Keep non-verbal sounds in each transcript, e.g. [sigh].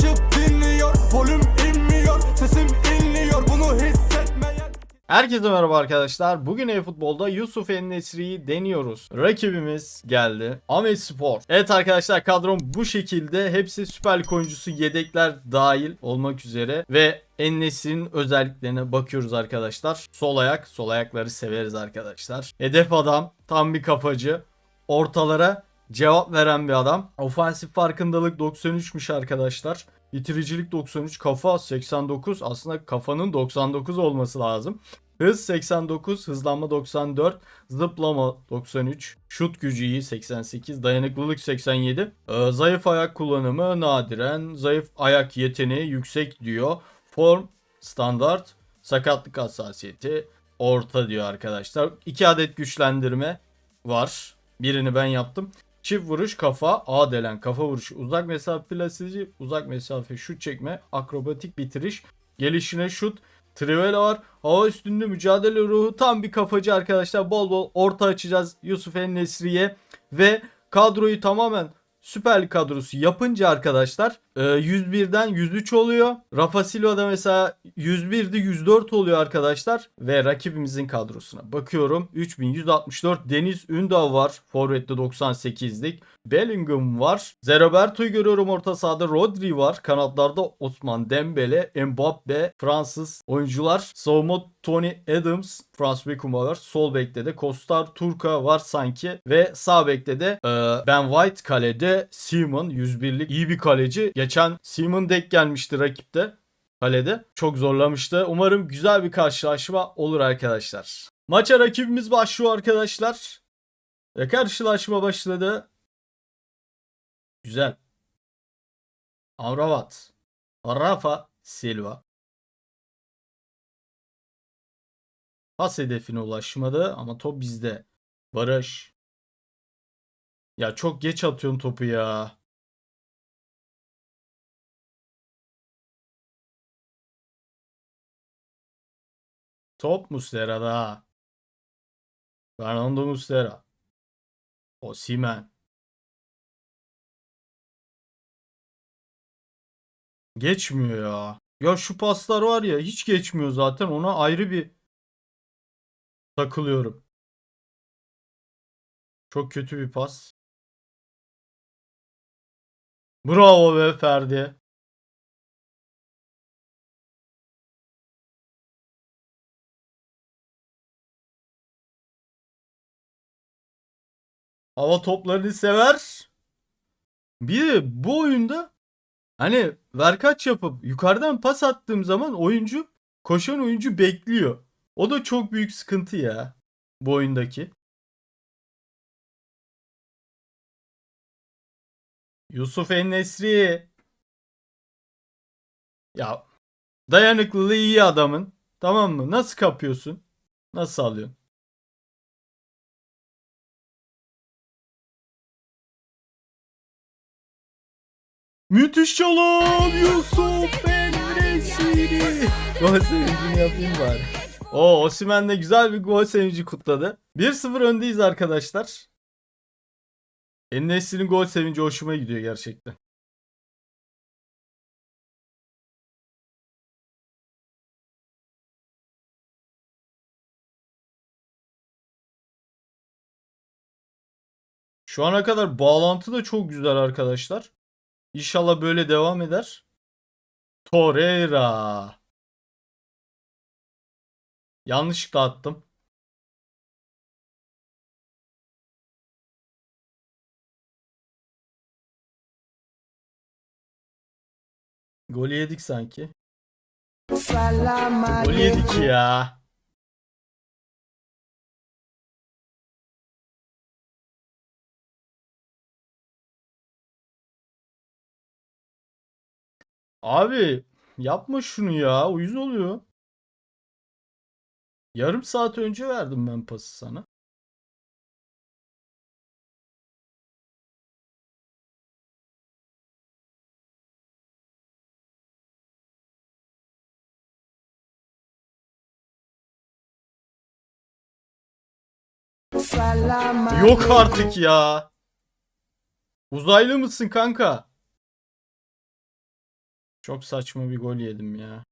açıp dinliyor Volüm inmiyor sesim inliyor bunu hissetmeyen Herkese merhaba arkadaşlar. Bugün e-futbolda Yusuf Ennesri'yi deniyoruz. Rakibimiz geldi. Ahmet Spor. Evet arkadaşlar kadrom bu şekilde. Hepsi Süper Lig oyuncusu yedekler dahil olmak üzere. Ve Ennes'in özelliklerine bakıyoruz arkadaşlar. Sol ayak. Sol ayakları severiz arkadaşlar. Hedef adam. Tam bir kafacı. Ortalara cevap veren bir adam. Ofansif farkındalık 93'müş arkadaşlar. Bitiricilik 93, kafa 89. Aslında kafanın 99 olması lazım. Hız 89, hızlanma 94, zıplama 93, şut gücü iyi 88, dayanıklılık 87. Ee, zayıf ayak kullanımı nadiren, zayıf ayak yeteneği yüksek diyor. Form standart, sakatlık hassasiyeti orta diyor arkadaşlar. 2 adet güçlendirme var. Birini ben yaptım. Çift vuruş kafa, A delen kafa vuruşu, uzak mesafe plasici, uzak mesafe şut çekme, akrobatik bitiriş, gelişine şut, trivela var. Hava üstünde mücadele ruhu tam bir kafacı arkadaşlar. Bol bol orta açacağız Yusuf Nesri'ye ve kadroyu tamamen Süper Lig kadrosu yapınca arkadaşlar e, 101'den 103 oluyor. Rafa Silva'da mesela 101'di 104 oluyor arkadaşlar. Ve rakibimizin kadrosuna bakıyorum. 3164 Deniz Ündal var. Forvet'te 98'lik. Bellingham var. Zeroberto'yu görüyorum orta sahada. Rodri var. Kanatlarda Osman Dembele, Mbappe, Fransız oyuncular. Savunma Tony Adams, Franz Beckenbauer var. Sol bekte de Kostar Turka var sanki. Ve sağ bekte de e, Ben White kalede. Simon 101'lik iyi bir kaleci. Geçen Simon denk gelmişti rakipte kalede. Çok zorlamıştı. Umarım güzel bir karşılaşma olur arkadaşlar. Maça rakibimiz başlıyor arkadaşlar. Ve karşılaşma başladı. Güzel. Amrabat. Rafa Silva. Pas hedefine ulaşmadı ama top bizde. Barış. Ya çok geç atıyorsun topu ya. Top Muslera'da. Fernando Muslera. Osimhen. Geçmiyor ya. Ya şu paslar var ya hiç geçmiyor zaten. Ona ayrı bir takılıyorum. Çok kötü bir pas. Bravo be Ferdi. Hava toplarını sever. Bir de bu oyunda hani verkaç yapıp yukarıdan pas attığım zaman oyuncu koşan oyuncu bekliyor. O da çok büyük sıkıntı ya bu oyundaki. Yusuf Ennesri. Ya dayanıklılığı iyi adamın. Tamam mı? Nasıl kapıyorsun? Nasıl alıyorsun? Müthiş çalım Yusuf Ennesri. Gol sevincini yapayım bari. O Osimhen de güzel bir gol sevinci kutladı. 1-0 öndeyiz arkadaşlar. Ennesri'nin gol sevinci hoşuma gidiyor gerçekten. Şu ana kadar bağlantı da çok güzel arkadaşlar. İnşallah böyle devam eder. Torreira. Yanlışlıkla attım. Golü yedik sanki. Golü yedik ya. Abi yapma şunu ya. Uyuz oluyor. Yarım saat önce verdim ben pası sana. Yok artık ya. Uzaylı mısın kanka? Çok saçma bir gol yedim ya.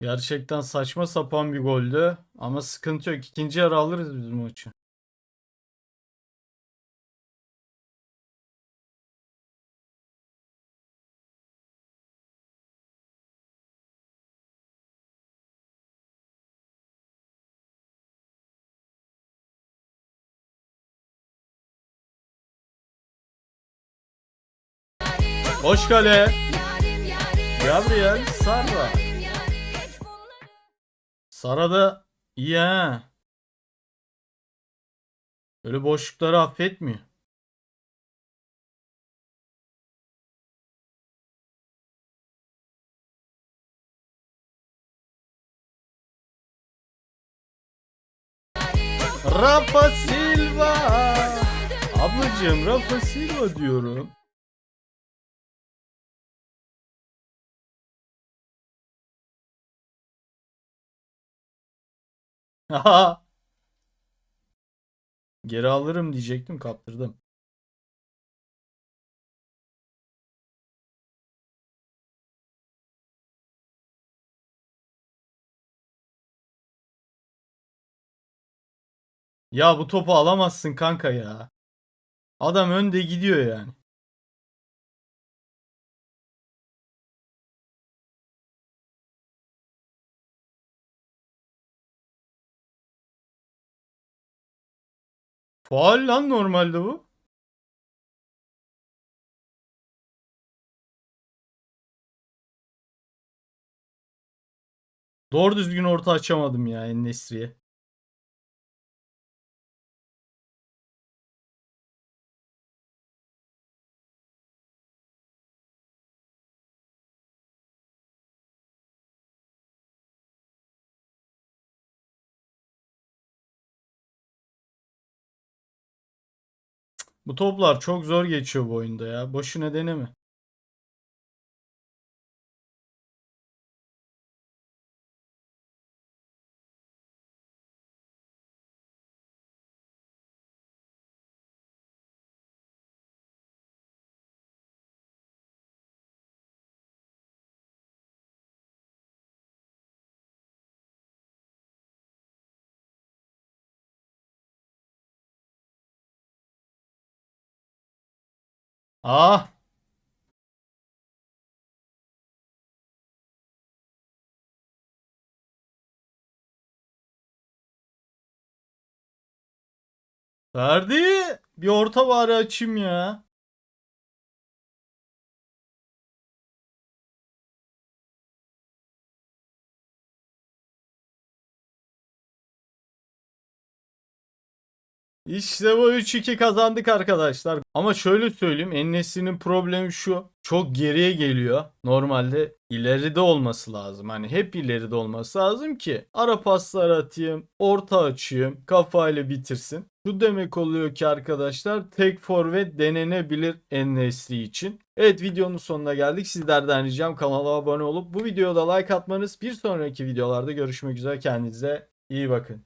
Gerçekten saçma sapan bir goldü. Ama sıkıntı yok. İkinci yarı alırız biz maçı. Boş kale. Gabriel Sara. Sara da iyi ha. Böyle boşlukları affetmiyor. Rafa Silva. Ablacığım Rafa Silva diyorum. [laughs] Geri alırım diyecektim kaptırdım. Ya bu topu alamazsın kanka ya. Adam önde gidiyor yani. Faul lan normalde bu. Doğru düzgün orta açamadım ya En-Nesyri'ye. Bu toplar çok zor geçiyor bu oyunda ya. Boşuna deneme. Ah! Ferdi bir orta bari açayım ya. İşte bu 3-2 kazandık arkadaşlar. Ama şöyle söyleyeyim Enes'inin problemi şu. Çok geriye geliyor. Normalde ileride olması lazım. Hani hep ileride olması lazım ki ara paslar atayım, orta açayım, kafayla bitirsin. Şu demek oluyor ki arkadaşlar tek forvet denenebilir Enes'i için. Evet videonun sonuna geldik. Sizlerden ricam kanala abone olup bu videoda like atmanız. Bir sonraki videolarda görüşmek üzere. Kendinize iyi bakın.